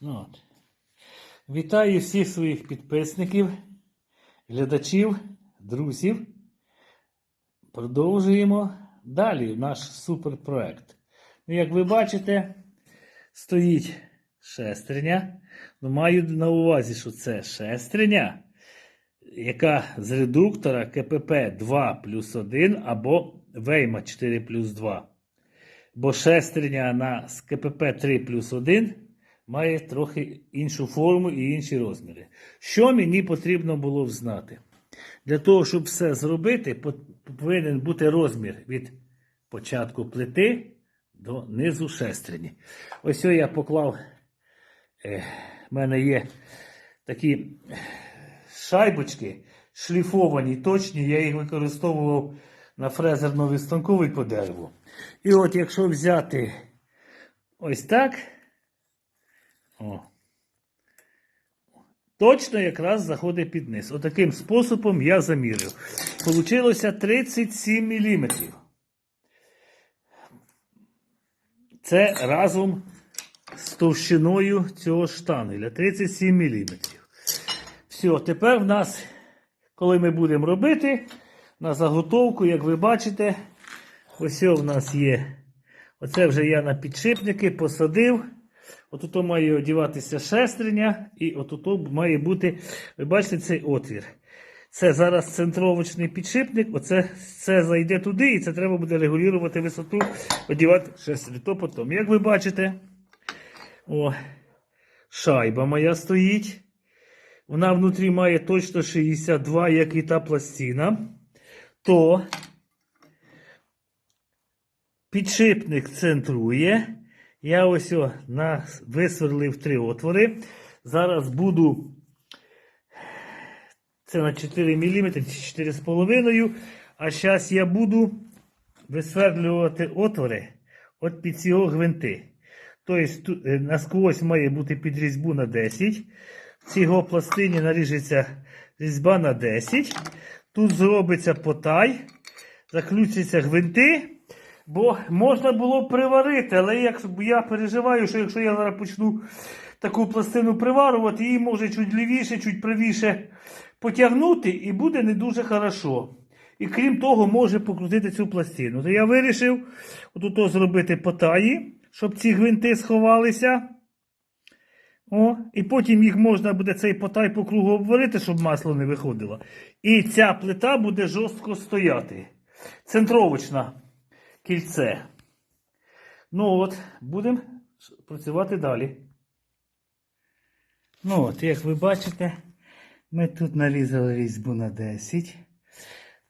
Ну, от. Вітаю всіх своїх підписників, глядачів, друзів. Продовжуємо далі наш суперпроект. Ну, як ви бачите, стоїть шестерня. Ну, маю на увазі, що це шестерня, яка з редуктора КПП 2 плюс 1 або Вейма 4 плюс 2. Бо шестерня на КПП 3 плюс 1 має трохи іншу форму і інші розміри. Що мені потрібно було взнати? Для того, щоб все зробити, повинен бути розмір від початку плити до низу шестерні. Ось я поклав, е, в мене є такі шайбочки, шліфовані, точні, я їх використовував на фрезерно-вистанковий по дереву. І от якщо взяти ось так, о, точно якраз заходить під низ. Отаким способом я замірив. Получилося 37 мм. Це разом з товщиною цього штангеля 37 мм. Все, тепер в нас, коли ми будемо робити, на заготовку, як ви бачите, ось в нас є. Оце вже я на підшипники посадив. Отут має одіватися шестерня, і отут має бути, ви бачите, цей отвір. Це зараз центровочний підшипник, оце це зайде туди, і це треба буде регулювати висоту, одівати шестерню. То потім. Як ви бачите, о, шайба моя стоїть. Вона внутрі має точно 62, як і та пластина. То підшипник центрує. Я ось на, висверлив три отвори. Зараз буду. Це на 4 мм чи 4,5. А зараз я буду висверлювати отвори от під ці гвинти. Тобто е, насквозь має бути під різьбу на 10. В цій пластині наріжеться різьба на 10. Тут зробиться потай, заключаться гвинти. Бо можна було приварити, але як я переживаю, що якщо я зараз почну таку пластину приварювати, її може чуть лівіше, чуть правіше потягнути, і буде не дуже хорошо. І крім того, може покрутити цю пластину. То я вирішив отут зробити потаї, щоб ці гвинти сховалися. О, і потім їх можна буде цей потай по кругу обварити, щоб масло не виходило. І ця плита буде жорстко стояти. Центровочна кільце. Ну от, будемо працювати далі. Ну от, як ви бачите, ми тут нарізали різьбу на 10.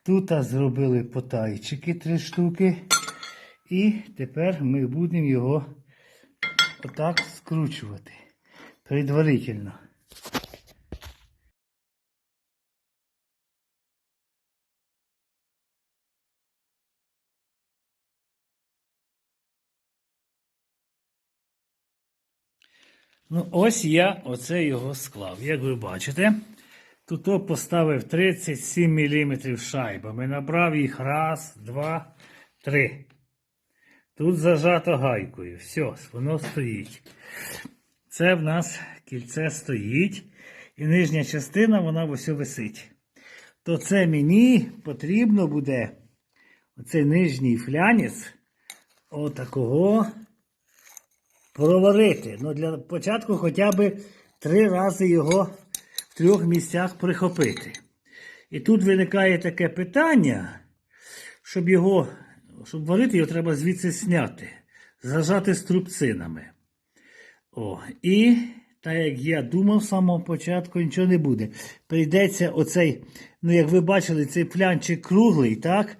Тут зробили потайчики три штуки. І тепер ми будемо його отак скручувати. Предварительно. Ну, ось я оце його склав. Як ви бачите, тут поставив 37 мм шайбами. Набрав їх раз, два, три. Тут зажато гайкою. Все, воно стоїть. Це в нас кільце стоїть. І нижня частина вона ось висить. То це мені потрібно буде оцей нижній флянець отакого проварити. Ну, для початку хоча б три рази його в трьох місцях прихопити. І тут виникає таке питання, щоб його, щоб варити, його треба звідси зняти, зажати струбцинами. О, і так як я думав з самого початку, нічого не буде. Прийдеться оцей, ну як ви бачили, цей плянчик круглий, так?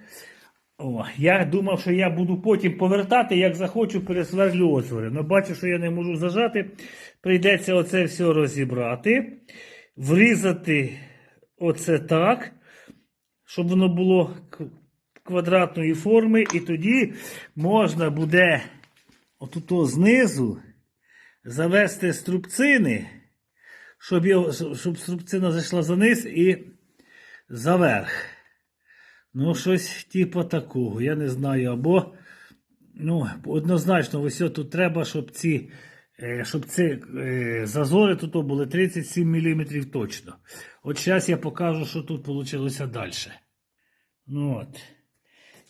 О, я думав, що я буду потім повертати, як захочу, пересверлю отвори. Но бачу, що я не можу зажати. Прийдеться оце все розібрати, врізати оце так, щоб воно було квадратної форми. І тоді можна буде отут знизу завести струбцини, щоб, його, щоб струбцина зайшла за низ і заверх. Ну, щось типу такого, я не знаю. Або, ну, однозначно, ось тут треба, щоб ці е, щоб ці е, зазори тут були 37 мм точно. От зараз я покажу, що тут вийшло далі. Ну от,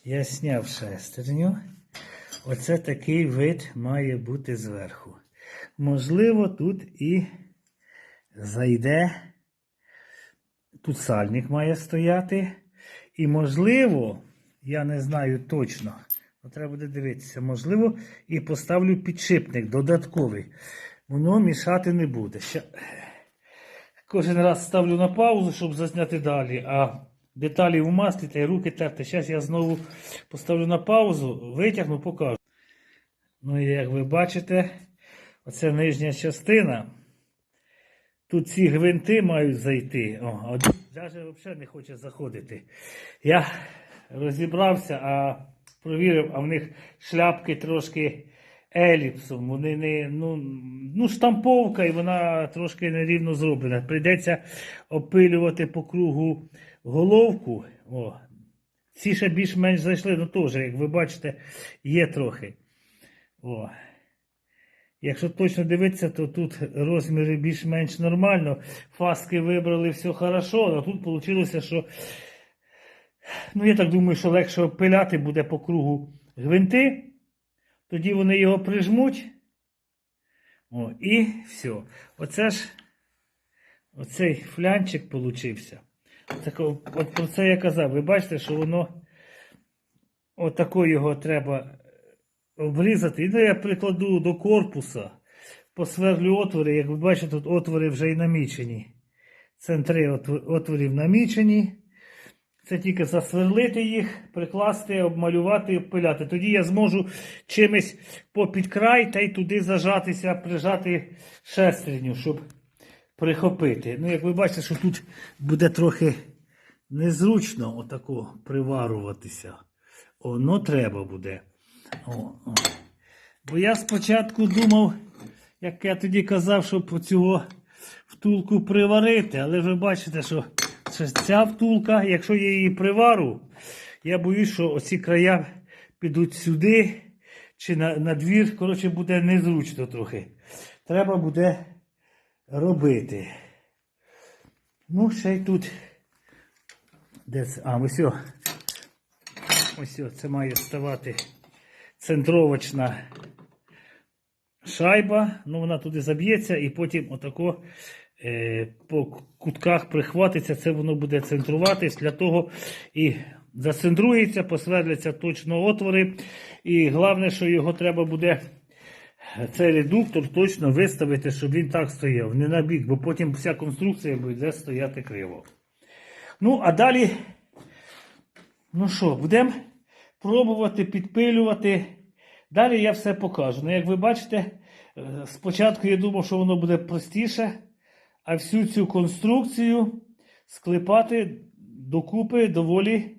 я зняв шестерню. Оце такий вид має бути зверху. Можливо, тут і зайде. Тут сальник має стояти. І можливо, я не знаю точно, але треба буде дивитися, можливо, і поставлю підшипник додатковий. Воно мішати не буде. Ще... Кожен раз ставлю на паузу, щоб зазняти далі. А деталі в маслі та й руки терти. Зараз я знову поставлю на паузу, витягну, покажу. Ну і як ви бачите, оце нижня частина. Тут ці гвинти мають зайти. О, один взагалі не хоче заходити. Я розібрався, а провірив, а в них шляпки трошки еліпсом. Вони не, ну, ну, штамповка, і вона трошки нерівно зроблена. Прийдеться опилювати по кругу головку. О, ці ще більш-менш зайшли, ну теж, як ви бачите, є трохи. О. Якщо точно дивитися, то тут розміри більш-менш нормально. Фаски вибрали все хорошо, а тут вийшло, що. Ну, я так думаю, що легше опиляти буде по кругу гвинти. Тоді вони його прижмуть. О, і все. Оце ж оцей флянчик получився. Так, от про це я казав. Ви бачите, що воно отако його треба обрізати. І ну, я прикладу до корпуса, посверлю отвори. Як ви бачите, тут отвори вже і намічені. Центри отв- отворів намічені. Це тільки засверлити їх, прикласти, обмалювати і обпиляти. Тоді я зможу чимось попід край та й туди зажатися, прижати шестерню, щоб прихопити. Ну, як ви бачите, що тут буде трохи незручно отако приваруватися. Воно треба буде. О, о. Бо я спочатку думав, як я тоді казав, щоб цього втулку приварити, але ви бачите, що ця втулка, якщо я її привару, я боюсь, що оці края підуть сюди чи на, на двір. Коротше, буде незручно трохи. Треба буде робити. Ну, ще й тут. Де це? А, ось. Ось це має ставати центровочна шайба, ну вона туди заб'ється і потім отако е, по кутках прихватиться, це воно буде центруватись для того і зацентрується, посверляться точно отвори. І головне, що його треба буде цей редуктор точно виставити, щоб він так стояв, не на бік, бо потім вся конструкція буде стояти криво. Ну, а далі, ну що, будемо пробувати підпилювати. Далі я все покажу. Ну, як ви бачите, е, спочатку я думав, що воно буде простіше, а всю цю конструкцію склепати докупи доволі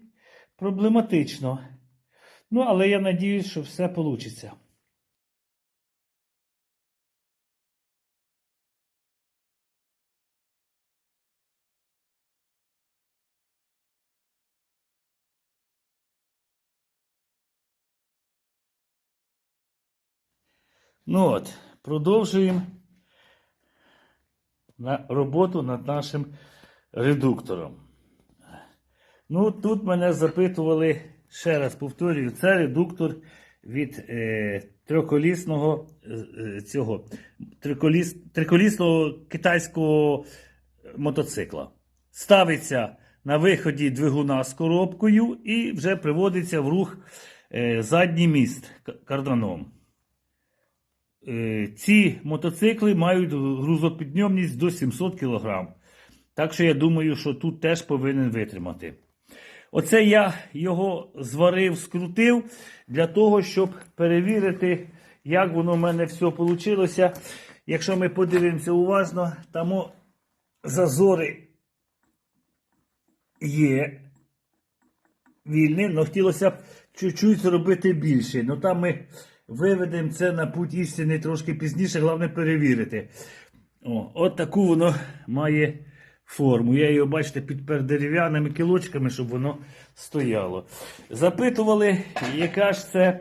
проблематично. Ну, але я надіюсь, що все вийде. Ну от, продовжуємо на роботу над нашим редуктором. Ну, тут мене запитували, ще раз повторюю, це редуктор від е, триколісного е, е, цього триколіс, триколісного китайського мотоцикла. Ставиться на виході двигуна з коробкою і вже приводиться в рух е, задній міст карданом. Е, ці мотоцикли мають грузопідйомність до 700 кг. Так що я думаю, що тут теж повинен витримати. Оце я його зварив, скрутив для того, щоб перевірити, як воно в мене все вийшло. Якщо ми подивимося уважно, там зазори є вільні, але хотілося б чуть-чуть зробити більше. Ну там ми виведемо це на путь істини трошки пізніше, головне перевірити. О, от таку воно має форму. Я його, бачите, підпер дерев'яними кілочками, щоб воно стояло. Запитували, яке ж це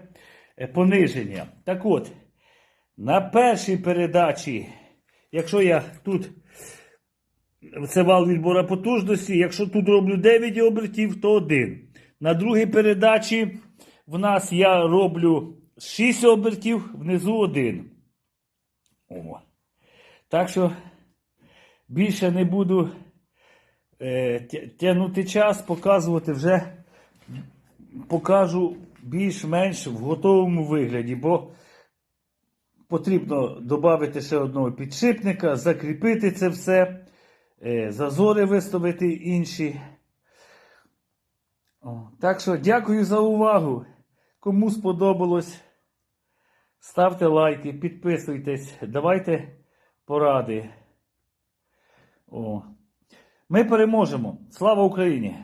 е, пониження. Так от, На першій передачі, якщо я тут це вал відбора потужності, якщо тут роблю 9 обертів, то 1. На другій передачі в нас я роблю 6 обертів, внизу 1. О. Так що більше не буду е, тягнути час, показувати вже покажу більш-менш в готовому вигляді, бо потрібно додати ще одного підшипника, закріпити це все, е, зазори виставити інші. О, так що дякую за увагу. Кому сподобалось, ставте лайки, підписуйтесь, давайте поради. О. Ми переможемо. Слава Україні!